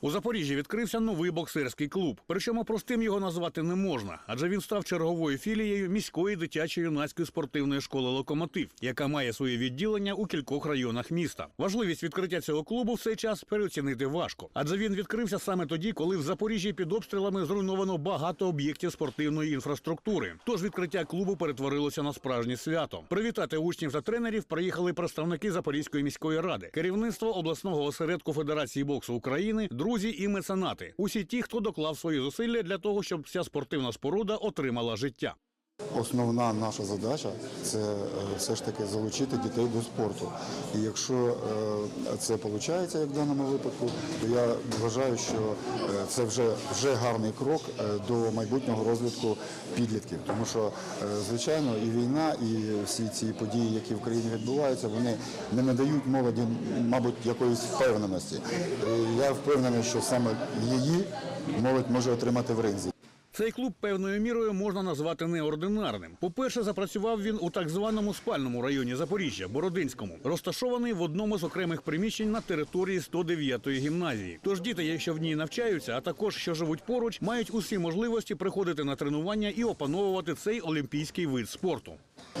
У Запоріжжі відкрився новий боксерський клуб. Причому простим його назвати не можна, адже він став черговою філією міської дитячої юнацької спортивної школи Локомотив, яка має своє відділення у кількох районах міста. Важливість відкриття цього клубу в цей час переоцінити важко, адже він відкрився саме тоді, коли в Запоріжжі під обстрілами зруйновано багато об'єктів спортивної інфраструктури. Тож відкриття клубу перетворилося на справжнє свято. Привітати учнів та тренерів приїхали представники Запорізької міської ради, керівництво обласного осередку Федерації боксу України, друзі і меценати. Усі ті, хто доклав свої зусилля для того, щоб ця спортивна споруда отримала життя. Основна наша задача це е, все ж таки залучити дітей до спорту. І якщо е, це виходить, як в даному випадку, то я вважаю, що е, це вже, вже гарний крок до майбутнього розвитку підлітків. Тому що, звичайно, і війна, і всі ці події, які в країні відбуваються, вони не надають молоді, мабуть, якоїсь впевненості. Я впевнений, що саме її молодь може отримати в ринзі. Цей клуб певною мірою можна назвати неординарним. По-перше, запрацював він у так званому спальному районі Запоріжжя, Бородинському, розташований в одному з окремих приміщень на території 109-ї гімназії. Тож діти, якщо в ній навчаються, а також що живуть поруч, мають усі можливості приходити на тренування і опановувати цей олімпійський вид спорту.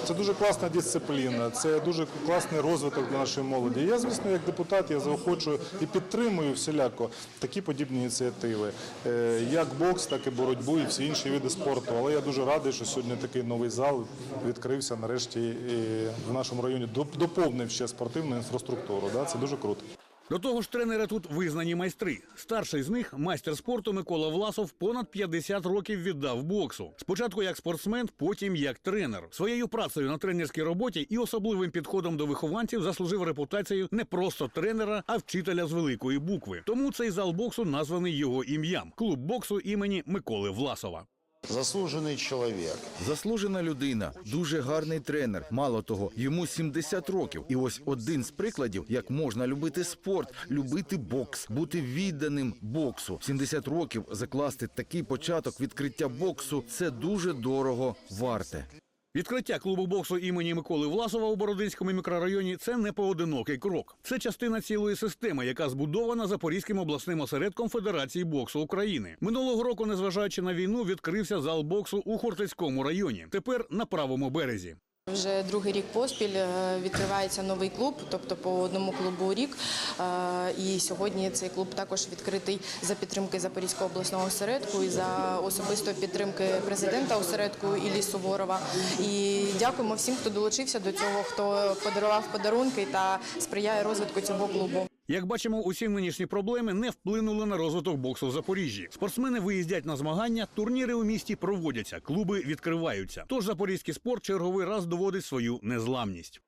Це дуже класна дисципліна, це дуже класний розвиток для нашої молоді. Я, звісно, як депутат, я заохочую і підтримую всіляко такі подібні ініціативи, Е, як бокс, так і боротьбу, і всі інші види спорту. Але я дуже радий, що сьогодні такий новий зал відкрився нарешті і в нашому районі доп- доповнив ще спортивну інфраструктуру. Це дуже круто. До того ж, тренери тут визнані майстри. Старший з них, майстер спорту Микола Власов, понад 50 років віддав боксу. Спочатку як спортсмен, потім як тренер. Своєю працею на тренерській роботі і особливим підходом до вихованців заслужив репутацію не просто тренера, а вчителя з великої букви. Тому цей зал боксу названий його ім'ям клуб боксу імені Миколи Власова. Заслужений чоловік. Заслужена людина, дуже гарний тренер. Мало того, йому 70 років. І ось один з прикладів, як можна любити спорт, любити бокс, бути відданим боксу. 70 років закласти такий початок відкриття боксу це дуже дорого варте. Відкриття клубу боксу імені Миколи Власова у Бородинському мікрорайоні це не поодинокий крок. Це частина цілої системи, яка збудована Запорізьким обласним осередком Федерації боксу України. Минулого року, незважаючи на війну, відкрився зал боксу у Хортицькому районі. Тепер на правому березі. Вже другий рік поспіль е, відкривається новий клуб, тобто по одному клубу рік. Е, І сьогодні цей клуб також відкритий за підтримки Запорізького обласного осередку і за особистої підтримки президента осередку Іллі Суворова. І дякуємо всім, хто долучився до цього, хто подарував подарунки та сприяє розвитку цього клубу. Як бачимо, усі нинішні проблеми не вплинули на розвиток боксу в Запоріжжі. Спортсмени виїздять на змагання, турніри у місті проводяться, клуби відкриваються. Тож запорізький спорт черговий раз доводить свою незламність.